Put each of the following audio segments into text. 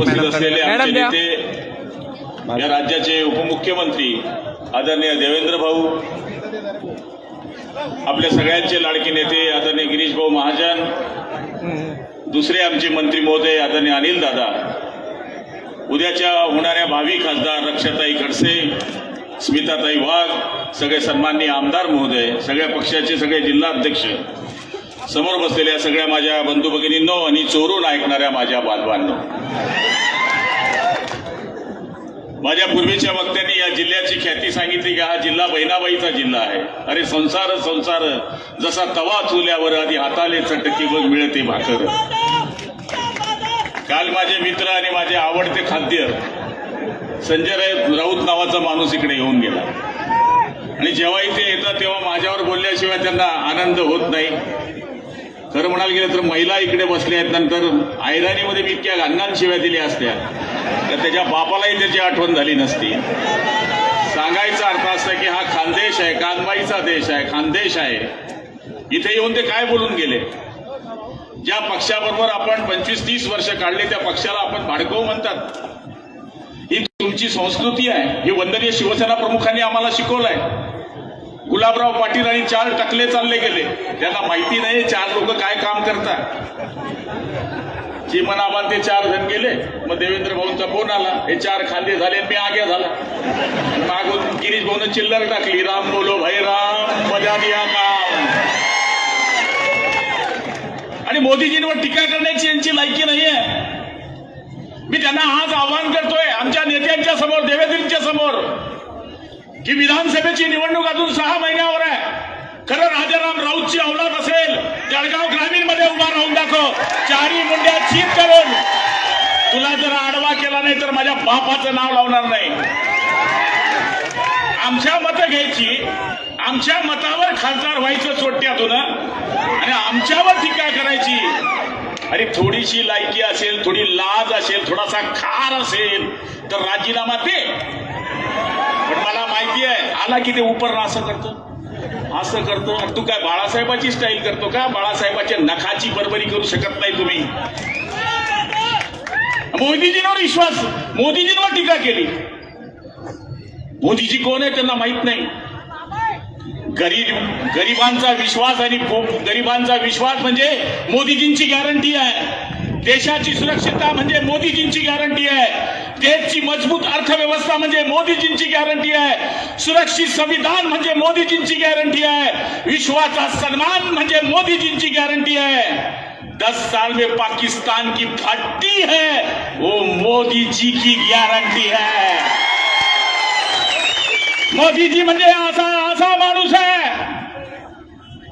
उपस्थित असलेले मॅडम आमचे. नेते या राज्याचे उपमुख्यमंत्री आदरणीय देवेंद्र भाऊ आपल्या सगळ्यांचे लाडके नेते आदरणीय गिरीश भाऊ महाजन दुसरे आमचे मंत्री महोदय आदरणीय अनिल दादा उद्याच्या होणाऱ्या भावी खासदार रक्षाताई खडसे स्मिताताई वाघ सगळे सन्माननीय आमदार महोदय सगळ्या पक्षाचे सगळे जिल्हाध्यक्ष समोर बसलेल्या सगळ्या माझ्या बंधू भगिनींनो आणि चोरून ऐकणाऱ्या माझ्या बांधवांनो माझ्या पूर्वीच्या वक्त्यांनी या जिल्ह्याची ख्याती सांगितली की हा जिल्हा बहिणाबाईचा जिल्हा आहे. अरे संसार संसार. जसा तवा चुल्यावर आधी हाताले चटकी बघ मिळते भाकर. काल माझे मित्र आणि माझे आवडते खाद्य संजय राऊत नावाचा माणूस इकडे येऊन गेला. आणि जेव्हा इथे येतात तेव्हा माझ्यावर बोलल्याशिवाय त्यांना आनंद होत नाही. खरं म्हणायला गेलं तर महिला इकडे बसल्या आहेत नंतर आयराणीमध्ये मी इतक्या गांगांशिवाय दिल्या असत्या. तर त्याच्या बापालाही त्याची आठवण झाली नसती. सांगायचा अर्थ असा की हा खानदेश आहे कानबाईचा देश आहे खानदेश आहे. इथे येऊन ते काय बोलून गेले? ज्या पक्षाबरोबर आपण पंचवीस तीस वर्ष काढले त्या पक्षाला आपण भाडकव म्हणतात. ही तुमची संस्कृती आहे. हे वंदनीय शिवसेना प्रमुखांनी आम्हाला शिकवलंय. गुलाबराव पाटील आणि चार टकले चालले गेले. त्यांना माहिती नाही चार लोक काय काम करतात. चिमनाबाद ते चार जण गेले मग देवेंद्र भाऊंचा फोन आला हे चार खांदे झाले आणि मी आग्या झाला. मागून गिरीश भाऊन चिल्लर टाकली राम बोलो भाई राम मजा दिया काम. आणि मोदीजींवर टीका करण्याची यांची लायकी नाहीये मी त्यांना आज आवाहन करतोय आमच्या नेत्यांच्या समोर देवेंद्रच्या समोर की विधानसभेची निवडणूक अजून सहा महिन्यावर आहे. खरं राजाराम राऊतची अवलाद मध्ये उभा राहून दाखव. चारी मुंड्या चीप करून. तुला जर आडवा केला नाही तर माझ्या बापाचं नाव लावणार नाही. आमच्या मतं घ्यायची. आमच्या मतावर खासदार व्हायचं सोडत्यातून. आणि आमच्यावर टीका करायची. अरे थोडीशी लायकी असेल थोडी लाज असेल थोडासा खार असेल तर राजीनामा दे. पण मला माहिती आहे आला की ते उपर असं करतो? असं करतो. आणि तू काय बाळासाहेबाची स्टाईल करतो का? बाळासाहेबाच्या नखाची बरोबरी करू शकत नाही तुम्ही. मोदीजींवर विश्वास. मोदीजींवर टीका केली. मोदीजी कोण आहे त्यांना माहीत नाही. गरीब गरिबांचा विश्वास आणि गरिबांचा विश्वास म्हणजे मोदीजींची गॅरंटी आहे. देशाची सुरक्षितता म्हणजे मोदीजींची गॅरंटी आहे. देशची मजबूत अर्थव्यवस्था म्हणजे मोदीजींची गॅरंटी आहे. सुरक्षित संविधान म्हणजे मोदीजींची गॅरंटी आहे. विश्वाचा सन्मान म्हणजे मोदीजींची गॅरंटी आहे. दस साल में पाकिस्तान की भट्टी है वो मोदी जी की गारंटी है. मोदीजी म्हणजे असा असा माणूस आहे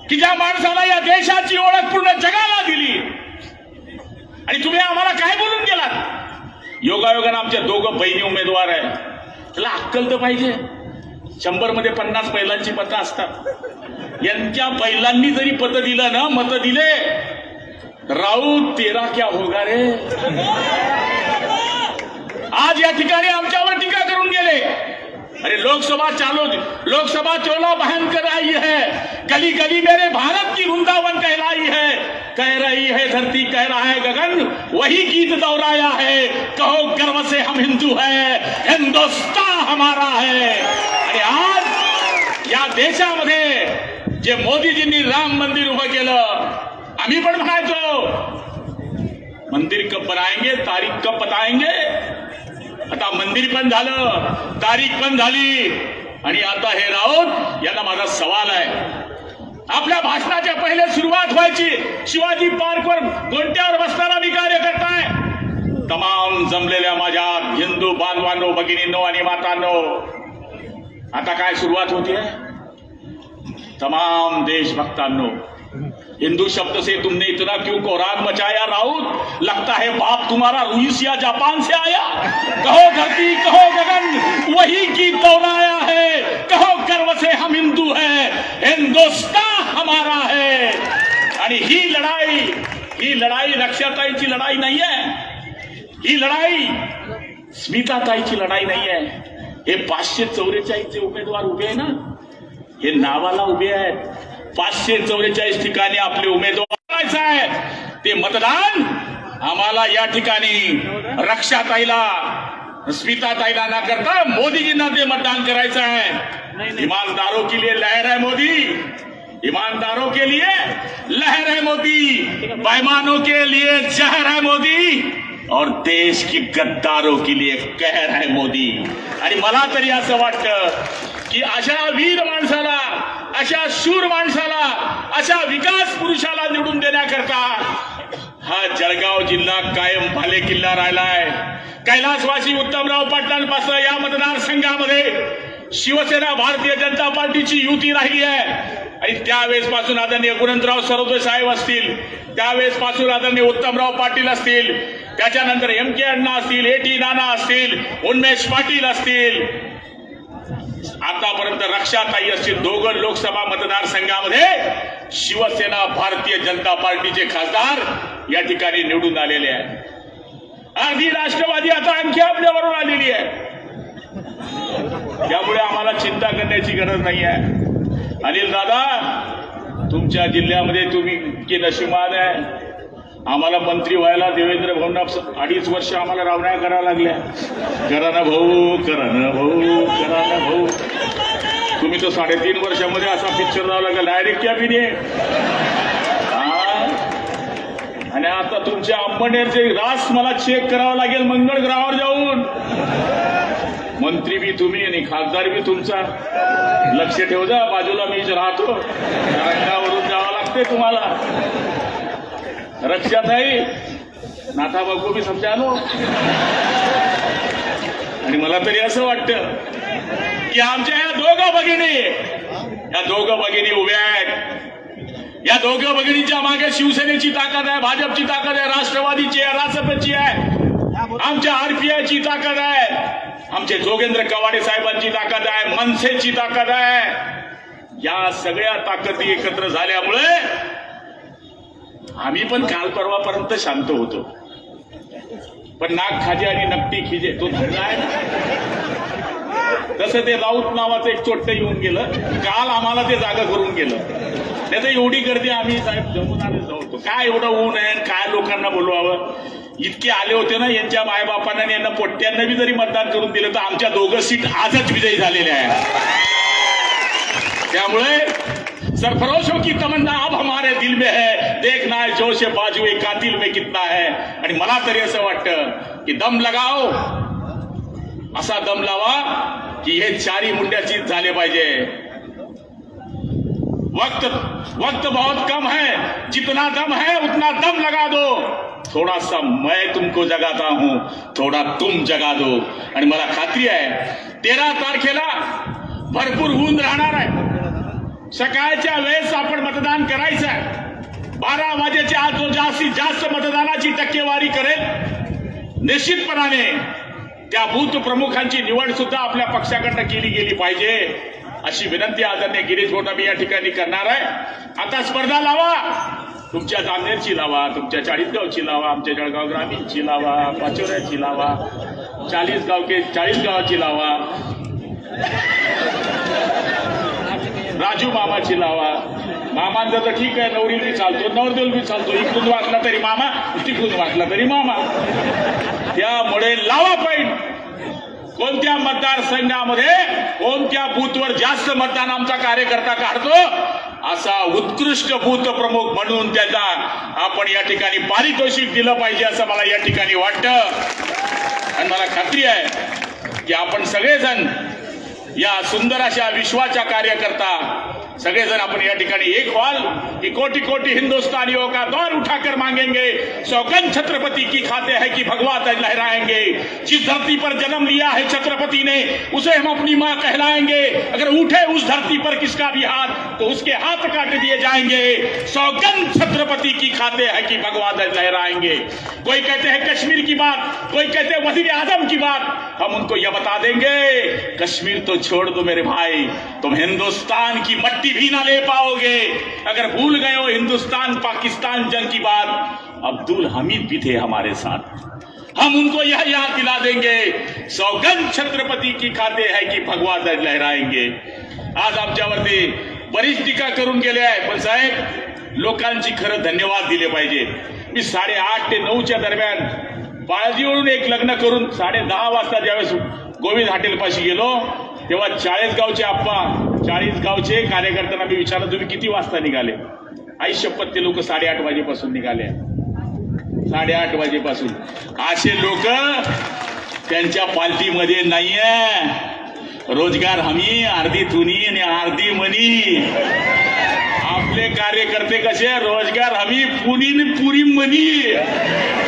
की ज्या माणसाला या देशाची ओळख पूर्ण जगाला दिली. आणि तुम्ही आम्हाला काय बोलून गेलात? योगायोगानं आमच्या दोघं बहिणी उमेदवार आहे त्याला अक्कल तर पाहिजे. शंभरमध्ये पन्नास बैलांची मतं असतात. यांच्या बैलांनी जरी पतं दिलं ना मतं दिले राऊत तेरा क्या होगा रे? आज या ठिकाणी आमच्यावर टीका करून गेले. अरे लोकसभा चालू लोकसभा चोला बहन कर आई है। गली गली मेरे भारत की वृंदावन कहलाई है। कह रही है, धरती कह रहा है, गगन, वही गीत दोहराया है। कहो, गर्व से हम हिंदू है, हिंदुस्तान हमारा है। अरे आज, या देशामध्ये, जे मोदीजींनी राम मंदिर उभं केलं, आम्ही पण म्हणायचो मंदिर कब बनाएँगे, तारीख कब बताएँगे आता मंदिर पण झालं तारीख पण झाली. आणि आता हे राऊत यांना माझा सवाल आहे. आपल्या भाषणाच्या पहिले सुरुवात व्हायची. शिवाजी पार्कवर गोंट्यावर बसणारा मी कार्य करताय तमाम जमलेल्या माझ्या हिंदू बांधवांनो भगिनींनो आणि मातांनो आता काय सुरुवात होतीये? तमाम देशभक्तांनो हिंदू शब्द से तुमने इतना क्यों कोरान मचाया राउत? लगता है बाप तुम्हारा रूस या जापान से आया। कहो धरती कहो गगन वही की दोहराया है। कहो गर्व से हम हिंदू है हिंदुस्तान हमारा है। आणि ही लढाई ही लढाई रक्षाताईची लढाई नाही आहे ही लढाई स्मिताताईची लढाई नाही आहे हे पाचशे चौवेचाळीसचे उमेदवार उभे आहे ना। हे नावाला उभे आहेत पाचशे चौवेचाळीस ठिकाणी आपले उमेदवार करायचं आहे ते मतदान आम्हाला या ठिकाणी रक्षाताईला स्मिताताईला ना करता मोदीजींना ते मतदान करायचं आहे. ईमानदारों के लिए लहर है मोदी. ईमानदारों के लिए लहर है मोदी. बेईमानों के लिए जहर है मोदी. और देश की गद्दारों के लिए कहर है मोदी. आणि मला तरी असं वाटतं की अशा वीर माणसाला अशा शूर माणसाला अशा विकास पुरुषाला निवडून देण्याकरता हा जळगाव जिल्हा कायम भाले किल्ला राहिलाय. कैलासवासी उत्तमराव पाटलांपासून या मतदारसंघामध्ये शिवसेना भारतीय जनता पार्टीची युती राहिली आहे आणि त्यावेळेस पासून आदरणीय गुणंतराव सरोदे साहेब असतील त्यावेळेस पासून आदरणीय उत्तमराव पाटील असतील त्याच्यानंतर एम के अण्णा असतील ए टी नाना असतील उन्मेष पाटील असतील. आतापर्यंत रक्षाताई असतील दोघं लोकसभा मतदारसंघामध्ये शिवसेना भारतीय जनता पार्टीचे खासदार या ठिकाणी निवडून आलेले आहेत. अर्धी राष्ट्रवादी आता आणखी आपल्यावरून आलेली आहे. त्यामुळे आम्हाला चिंता करण्याची गरज नाही आहे. अनिल दादा तुमच्या जिल्ह्यामध्ये तुम्ही इतके नशिमान आहे. आम्हाला मंत्री व्हायला देवेंद्र भाऊंना अडीच वर्ष आम्हाला रावण्या कराव्या लागल्या. करा ना भाऊ करा ना भाऊ करा ना भाऊ. तुम्ही तर साडेतीन वर्षामध्ये असा पिक्चर लावला का? डायरेक्ट क्या बी आणि आता तुमच्या अंबनेरचे रास मला चेक करावं लागेल मंगळ ग्रहावर जाऊन. मंत्री बी तुम्ही आणि खासदार बी तुमचा. लक्ष ठेव जा बाजूला मी राहतो. रंगावरून जावं लागते तुम्हाला. रक्षाताई नाथा बाबू मी समजा आलो आणि मला तरी असं वाटतं की आमच्या या दोघं भगिनी या दोघं भगिनी उभ्या आहेत. या दोघं भगिनींच्या मागे शिवसेनेची ताकद आहे भाजपची ताकद आहे राष्ट्रवादीची आहे रासपची आहे. आमच्या आरपीआयची ताकद आहे. आमचे जोगेंद्र कवाडे साहेबांची ताकद आहे मनसेची ताकद आहे. या सगळ्या ताकदी एकत्र झाल्यामुळे आम्ही पण काल परवापर्यंत शांत होतो. पण नाक खाजे आणि नकटी खिजे तो धरला आहे ना? तसं ते राऊत नावाचं एक चोट्ट येऊन गेलं काल आम्हाला ते जागा करून गेलं. त्याचं एवढी गर्दी आम्ही साहेब जमून आले होतो. काय एवढं ऊन आहे आणि काय लोकांना बोलवावं? इतके आले होते ना यांच्या मायबापांना आणि यांना पोट्ट्यांना बी जरी मतदान करून दिलं तर आमच्या दोघं सीट आजच विजयी झालेल्या आहे त्यामुळे सरफरोशों की तमन्ना अब हमारे दिल में है। देखना है जोश बाजू कातिल में कितना है। मला तरी असं दम लगाओ। असा दम लावा की हे चारी मुंड्याची झाले पाहिजे वक्त वक्त बहुत कम है। जितना दम है, उतना दम लगा दो। थोड़ा सा मैं तुमको जगाता हूँ। थोडा तुम जगा दो। मला खात्री आहे तेरा तारखेला भरपूर ऊन राहणार आहे सकाळच्या वेळेस आपण मतदान करायचं आहे. बारा वाजेच्या आज जो जास्तीत जास्त मतदानाची टक्केवारी करेल निश्चितपणाने त्या बूथ प्रमुखांची निवड सुद्धा आपल्या पक्षाकडनं केली गेली पाहिजे. अशी विनंती आदरणीय गिरीश गोटा मी या ठिकाणी करणार आहे. आता स्पर्धा लावा. तुमच्या जामनेरची लावा तुमच्या चाळीसगावची लावा आमच्या जळगाव ग्रामीणची लावा पाचोऱ्याची लावा चाळीस गाव के चाळीस गावाची लावा. राजू मामाची लावा. मामांचं तर ठीक आहे नवरी बी चालतो नवरदेव बी चालतो. इकडून वाटला तरी मामा तिकडून वाटला तरी मामा. त्यामुळे लावा पाहिजे कोणत्या मतदारसंघामध्ये कोणत्या बूथवर जास्त मतदान आमचा कार्यकर्ता काढतो? असा उत्कृष्ट बूथ प्रमुख म्हणून त्याचा आपण या ठिकाणी पारितोषिक दिलं पाहिजे असं मला या ठिकाणी वाटतं. आणि मला खात्री आहे की आपण सगळेजण या सुंदर अशा विश्वाच्या कार्यकर्ता सगळेजण आपण या एक व्हाल की कोटी कोटी हिंदुस्तानियों का दौर उठाकर मांगेंगे। सौगंध छत्रपति की खाते हैं कि भगवा लहराएँगे। जिस धरती पर जन्म लिया है छत्रपति ने, उसे हम अपनी माँ कहलाएँगे। अगर उठे उस धरती पर किसका भी हाथ तो उसके हाथ काट दिए जाएँगे। सौगंध छत्रपति की खाते हैं कि भगवा लहराएँगे। कोई कहते हैं कश्मीर की बात, कोई कहते हैं वज़ीर आज़म की बात, हम उनको यह बता देंगे, कश्मीर तो छोड़ दो मेरे भाई, तुम हिंदुस्तान की मट्टी भी ना ले पाओगे। अगर भूल गए हो हिंदुस्तान पाकिस्तान जंग की बात अब्दुल हमीद भी थे हमारे साथ। हम उनको यह याद दिला देंगे सौगंध छत्रपति की खाते है की भगवा दज लहराएंगे। आज आमच्यावरती बरीच टीका करून गेले आहे। पण साहेब लोकांची खरं धन्यवाद दिले पाहिजे। मी साडेआठ ते नऊच्या दरम्यान बाळजीवरून एक लग्न करून साडे दहा वाजता ज्यावेळेस गोविंद हॉटेलपाशी गेलो तेव्हा चाळीसगावचे आप्पा चाळीसगावचे कार्यकर्त्यांना मी विचारलं तुम्ही किती वाजता निघाले? आई शपथ ते लोक साडेआठ वाजेपासून निघाले साडेआठ वाजेपासून. असे लोक त्यांच्या पालटीमध्ये नाहीये. रोजगार हमी अर्धी तुनी आणि अर्धी मनी. आपले कार्यकर्ते कसे रोजगार हमी पुनी पुरी मनी.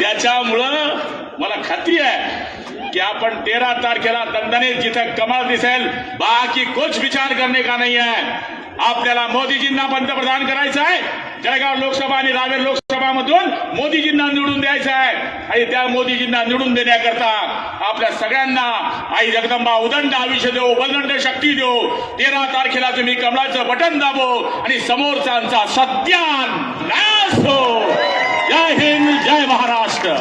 त्याच्यामुळं मला खात्री आहे कि आपण तेरह तारखेला दणदणीत जिथं कमळ दिसेल बाकी कुछ विचार करणे का नाही आहे आपल्याला मोदीजींना पंतप्रधान करायचं आहे। जळगाव लोकसभा आणि रावेर लोकसभामधून मोदीजींना निवडून द्यायचं आहे आणि त्या मोदीजींना निवडून देण्याकरता आपल्या सगळ्यांना आई जगदंबा उदंड आयुष्य देऊ बलदंड शक्ती देऊ तेरा तारखेला तुम्ही कमळाचं बटन दाबो आणि समोरच्यांचा सत्यान हो. जय हिंद जय महाराष्ट्र.